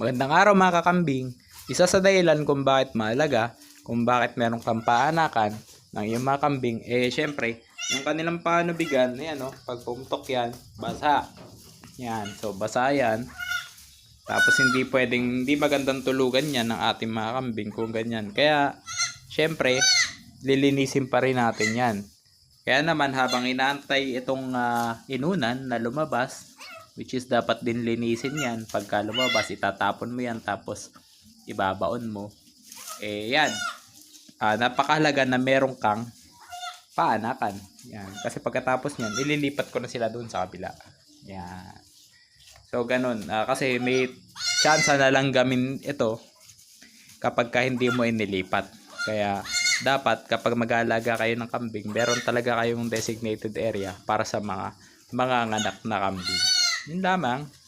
Magandang araw mga kakambing. Isa sa dahilan kung bakit mahalaga, kung bakit meron kang paanakan ng iyong mga kambing, eh syempre, yung kanilang panubigan, ayan o, pag pumutok yan, basa. Yan, so basa yan. Tapos hindi pwedeng, hindi magandang tulugan yan ng ating mga kambing kung ganyan. Kaya, syempre, lilinisin pa rin natin yan. Kaya naman habang inaantay itong ah, inunan na lumabas, which is dapat din linisin yan, pagka lumabas, itatapon mo yan, tapos ibabaon mo. Eh, yan. Ah, napakahalaga na meron kang paanakan. Yan. Kasi pagkatapos niyan, ililipat ko na sila doon sa kabila. Yan. So, ganun. Ah, kasi may chance na lang gamin ito kapag ka hindi mo inilipat. Kaya, dapat kapag mag-aalaga kayo ng kambing, meron talaga kayong designated area para sa mga mga nganak na kambing. Yun lamang.